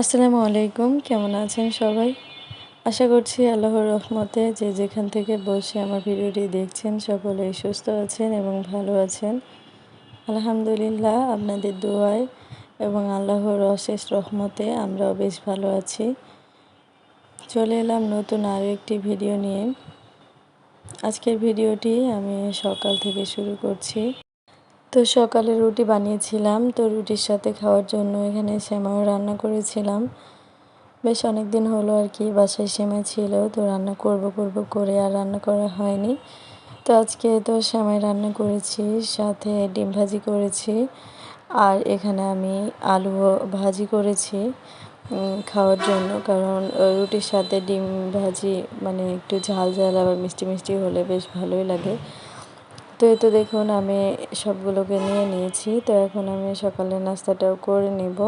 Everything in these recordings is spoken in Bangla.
আসসালামু আলাইকুম, কেমন আছেন সবাই? আশা করছি আল্লাহর রহমতে যে যেখান থেকে বসে আমার ভিডিওটি দেখছেন সকলেই সুস্থ আছেন এবং ভালো আছেন। আলহামদুলিল্লাহ, আপনাদের দোয়ায় এবং আল্লাহর অশেষ রহমতে আমরাও বেশ ভালো আছি। চলে এলাম নতুন আরও একটি ভিডিও নিয়ে। আজকের ভিডিওটি আমি সকাল থেকে শুরু করছি। তো সকালে রুটি বানিয়েছিলাম, তো রুটির সাথে খাওয়ার জন্য এখানে শ্যামাও রান্না করেছিলাম। বেশ অনেক দিন হলো আর কি, বাসায় শ্যামাই ছিল, তো রান্না করব করব করে আর রান্না করা হয়নি। তো আজকে তো শ্যামাই রান্না করেছি, সাথে ডিম ভাজি করেছি, আর এখানে আমি আলু ভাজি করেছি খাওয়ার জন্য। কারণ রুটির সাথে ডিম ভাজি মানে একটু ঝাল ঝাল আবার মিষ্টি মিষ্টি হলে বেশ ভালোই লাগে। তো এই তো দেখুন, আমি সবগুলোকে নিয়ে নিয়েছি। তো এখন আমি সকালের নাস্তাটাও করে নেব।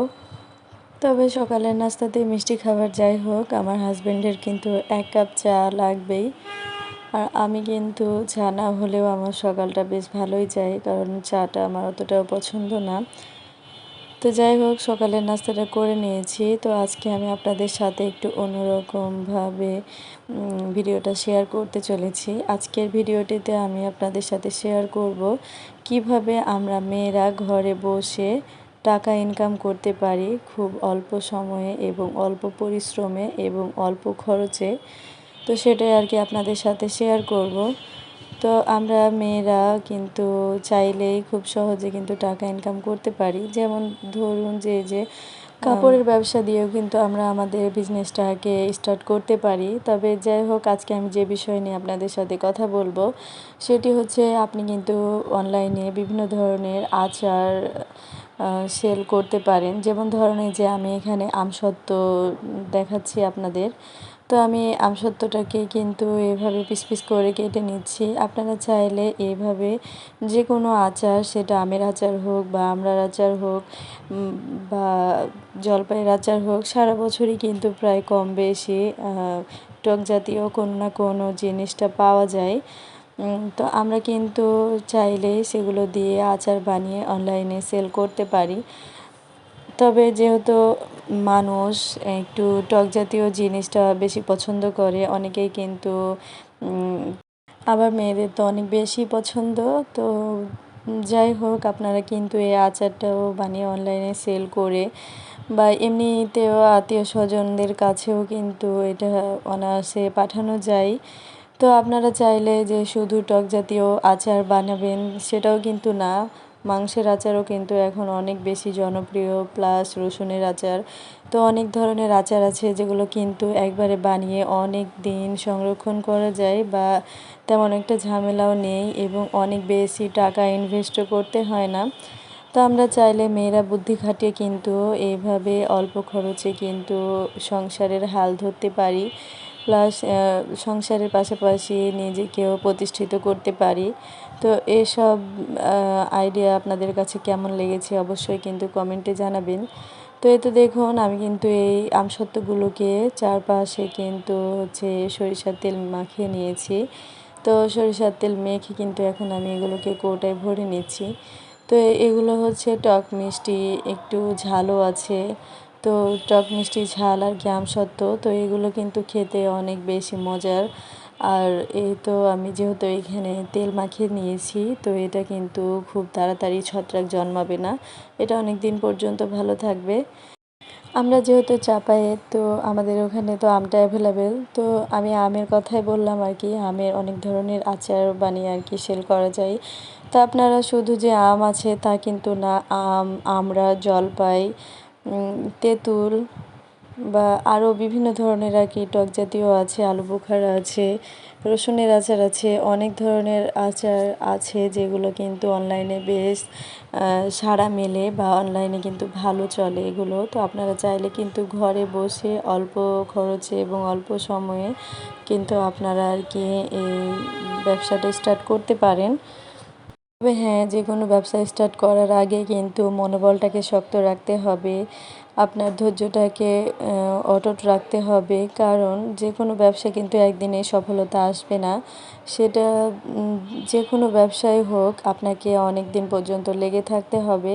তবে সকালের নাস্তাতে মিষ্টি খাবার যাই হোক, আমার হাজব্যান্ডের কিন্তু এক কাপ চা লাগবেই। আর আমি কিন্তু চা না হলেও আমার সকালটা বেশ ভালোই যায়, কারণ চাটা আমার অতটাও পছন্দ না। তো যাই হোক, সকালের নাস্তাটা করে নিয়েছি। তো আজকে আমি আপনাদের সাথে একটু অন্যরকমভাবে ভিডিওটা শেয়ার করতে চলেছি। আজকের ভিডিওটিতে আমি আপনাদের সাথে শেয়ার করব কীভাবে আমরা মেয়েরা ঘরে বসে টাকা ইনকাম করতে পারি খুব অল্প সময়ে এবং অল্প পরিশ্রমে এবং অল্প খরচে। তো সেটাই আর কি আপনাদের সাথে শেয়ার করব। তো আমরা মেয়েরা কিন্তু চাইলেই খুব সহজে কিন্তু টাকা ইনকাম করতে পারি। যেমন ধরুন যে যে কাপড়ের ব্যবসা দিয়েও কিন্তু আমরা আমাদের বিজনেসটাকে স্টার্ট করতে পারি। তবে যাই হোক, আজকে আমি যে বিষয় নিয়ে আপনাদের সাথে কথা বলব, সেটি হচ্ছে আপনি কিন্তু অনলাইনে বিভিন্ন ধরনের আচার সেল করতে পারেন। যেমন ধরনের যে আমি এখানে আমসত্ত্ব দেখাচ্ছি আপনাদের। তো আমি আমসত্ত্বটাকে কিন্তু এভাবে পিস পিস করে কেটে নিচ্ছি। আপনারা চাইলে এভাবে যে কোনো আচার, সেটা আমের আচার হোক বা আমড়ার আচার হোক বা জলপাইয়ের আচার হোক, সারা বছরই কিন্তু প্রায় কম বেশি টক জাতীয় কোনো না কোনো জিনিসটা পাওয়া যায়। তো আমরা কিন্তু চাইলে সেগুলো দিয়ে আচার বানিয়ে অনলাইনে সেল করতে পারি। তবে যেহেতু মানুষ একটু টক জাতীয় জিনিসটা বেশি পছন্দ করে, অনেকেই কিন্তু আবার মেয়েদের তো অনেক বেশি পছন্দ, তো যাই হোক, আপনারা কিন্তু এই আচারটাও বানিয়ে অনলাইনে সেল করে বা এমনিতেও আত্মীয় স্বজনদের কাছেও কিন্তু এটা অনায়াসে পাঠানো যায়। তো আপনারা চাইলে যে শুধু টক জাতীয় আচার বানাবেন সেটাও কিন্তু না। মাংসের আচারও কিন্তু এখন অনেক বেশি জনপ্রিয় প্লাস রসুনের আচার। তো অনেক ধরনের আচার আছে যেগুলো কিন্তু একবারে বানিয়ে অনেক দিন সংরক্ষণ করা যায় বা তেমন একটা ঝামেলাও নেই এবং অনেক বেশি টাকা ইনভেস্টও করতে হয় না। তো আমরা চাইলে মেয়েরা বুদ্ধি খাটিয়ে কিন্তু এইভাবে অল্প খরচে কিন্তু সংসারের হাল ধরতে পারি প্লাস সংসারের পাশাপাশি নিজেকেও প্রতিষ্ঠিত করতে পারি। তো এসব আইডিয়া আপনাদের কাছে কেমন লেগেছে অবশ্যই কিন্তু কমেন্টে জানাবেন। তো এই তো দেখুন, আমি কিন্তু এই আমসত্ত্বগুলোকে চারপাশে কিন্তু হচ্ছে সরিষার তেল মাখিয়ে নিয়েছি। তো সরিষার তেল মেখে কিন্তু এখন আমি এগুলোকে কৌটায় ভরে নিচ্ছি। তো এগুলো হচ্ছে টক মিষ্টি, একটু ঝালও আছে। তো টক মিষ্টি ঝাল আর কি আমসত্ত্ব, তো এগুলো কিন্তু খেতে অনেক বেশি মজার। আর এই তো আমি যেহেতু এখানে তেল মাখিয়ে নিয়েছি, তো এটা কিন্তু খুব তাড়াতাড়ি ছত্রাক জন্মাবে না। এটা অনেক দিন পর্যন্ত ভালো থাকবে। আমরা যেহেতু চাপায়ে, তো আমাদের ওখানে তো আমটা অ্যাভেলেবেল তো আমি আমের কথাই বললাম আর কি, আমের অনেক ধরনের আচার বানিয়ে আর কি সেল করা যায়। তা আপনারা শুধু যে আম আছে তা কিন্তু না, আম আমরা জলপাই তেঁতুল বা আরও বিভিন্ন ধরনের আর কি টক জাতীয় আছে, আলু বোখারা আছে, রসুনের আচার আছে, অনেক ধরনের আচার আছে যেগুলো কিন্তু অনলাইনে বেশ সাড়া মেলে বা অনলাইনে কিন্তু ভালো চলে এগুলো। তো আপনারা চাইলে কিন্তু ঘরে বসে অল্প খরচে এবং অল্প সময়ে কিন্তু আপনারা আর কি এই ব্যবসাটা স্টার্ট করতে পারেন। তবে হ্যাঁ যে কোনো ব্যবসা স্টার্ট করার আগে কিন্তু মনোবলটাকে শক্ত রাখতে হবে। আপনার ধৈর্যটাকে অটুট রাখতে হবে। কারণ যে কোনো ব্যবসা কিন্তু একদিনে সফলতা আসবে না। সেটা যে কোনো ব্যবসায় হোক, আপনাকে অনেক দিন পর্যন্ত লেগে থাকতে হবে।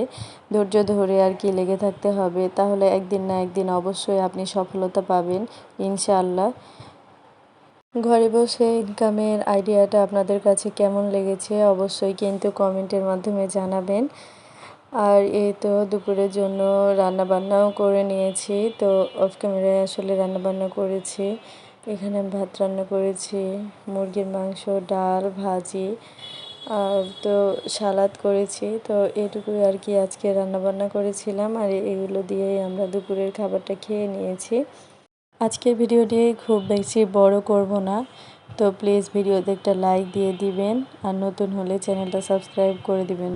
ধৈর্য ধরে আর কি লেগে থাকতে হবে। তাহলে একদিন না একদিন অবশ্যই আপনি সফলতা পাবেন, ইনশাআল্লাহ। ঘরে বসে ইনকামের আইডিয়াটা আপনাদের কাছে কেমন লেগেছে অবশ্যই কিন্তু কমেন্টের মাধ্যমে জানাবেন। আর এই তো দুপুরের জন্য রান্না বান্নাও করে নিয়েছি, তো অফ ক্যামেরায় আসলে রান্না বান্না করেছি। এখানে ভাত রান্না করেছি, মুরগির মাংস, ডাল, ভাজি, আর তো সালাদ করেছি। তো এটুকুই আর কি আজকে রান্না বান্না করেছিলাম, আর এগুলো দিয়েই আমরা দুপুরের খাবারটা খেয়ে নিয়েছি। আজকের ভিডিওটি খুব বেশি বড় করব না, তো প্লিজ ভিডিওতে একটা লাইক দিয়ে দিবেন আর নতুন হলে চ্যানেলটা সাবস্ক্রাইব করে দিবেন।